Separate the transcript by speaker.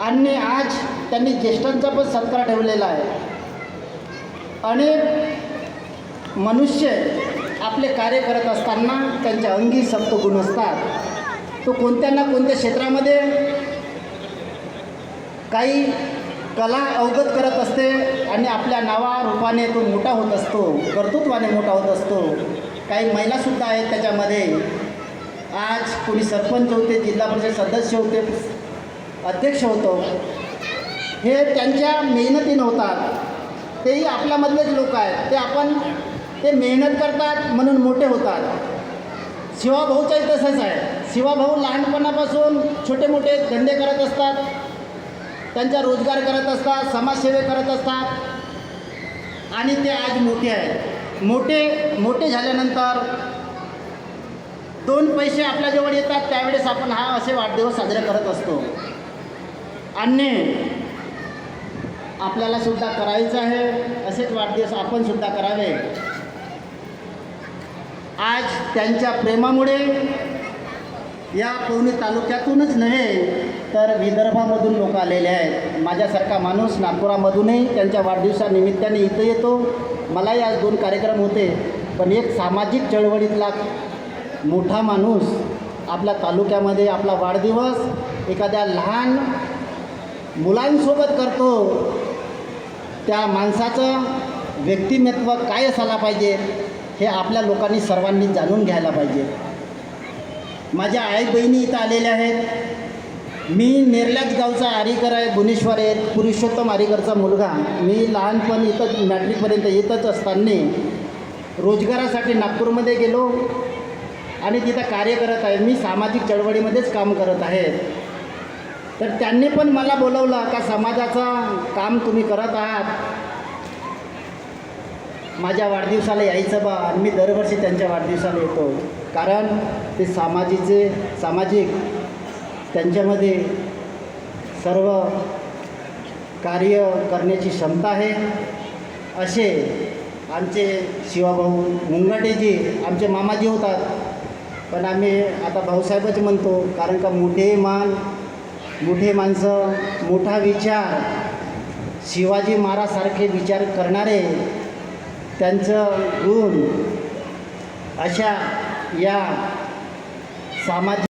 Speaker 1: आणि आज त्यांनी ज्येष्ठांचा पण सत्कार ठेवलेला आहे. अनेक मनुष्य आपले कार्य करत असताना त्यांच्या अंगी सप्तगुण असतात. तो कोणत्या ना कोणत्या क्षेत्रामध्ये काही कला अवगत करत असते आणि आपल्या नावा रूपाने तो मोठा होत असतो कर्तृत्वाने मोठा होत असतो. काही महिलासुद्धा आहेत त्याच्यामध्ये. आज कोणी सरपंच होते जिल्हा परिषद सदस्य होते अध्यक्ष होतो. हे त्यांच्या मेहनतीनं होतात तेही आपल्यामधलेच लोक आहेत. ते आपण ते मेहनत करतात म्हणून मोठे होतात. शिवाभाऊचाही तसंच आहे शिवाभाऊ लहानपणापासून छोटे मोठे धंदे करत असतात. त्यांचा रोजगार करत असतात समाजसेवे करत असतात. आणि ते आज मोठे आहेत. मोठे मोठे झाल्यानंतर दोन पैसे आपल्याजवळ येतात. त्यावेळेस आपण हा असे वाढदिवस साजरे करत असतो. अन्य आपल्याला सुद्धा करायचं आहे असेच वाढदिवस आपण सुद्धा करावे. आज त्यांच्या प्रेमामुळे या पवनी तालुक्यातूनच नव्हे तर विदर्भामधून लोक आलेले आहेत. माझ्यासारखा माणूस नागपुरामधूनही त्यांच्या वाढदिवसानिमित्ताने इथं येतो. मलाही आज दोन कार्यक्रम होते पण एक सामाजिक चळवळीतला मोठा माणूस आपल्या तालुक्यामध्ये आपला वाढदिवस एखाद्या लहान मुलांसोबत करतो त्या माणसाचं व्यक्तिमत्व काय असायला पाहिजे हे आपल्या लोकांनी सर्वांनी जाणून घ्यायला पाहिजे. माझ्या आई बहिणी इथं आलेल्या आहेत. मी नेरल्याच गावचा आरीकर आहे भुवनेश्वर आहे. पुरुषोत्तम आरीकरचा मुलगा. मी लहानपण इथं मॅट्रिकपर्यंत येतच असताना रोजगारासाठी नागपूरमध्ये गेलो आणि तिथं कार्य करत आहे. मी सामाजिक चळवळीमध्येच काम करत आहे. तर त्यांनी पण मला बोलवलं का समाजाचं काम तुम्ही करत आहात. माझ्या वाढदिवसाला यायचं बा. आणि मी दरवर्षी त्यांच्या वाढदिवसाला येतो. कारण ते सामाजिकचे सामाजिक त्यांच्यामध्ये सर्व कार्य करण्याची क्षमता आहे. असे आमचे शिवाभाऊ मुंगाटेजी आमचे मामाजी होतात. पण आम्ही आता भाऊसाहेबच म्हणतो कारण का मोठे मान मोठे माणसं मोठा विचार शिवाजी महाराजसारखे विचार करणारे त्यांचं गुण अशा या सामाजिक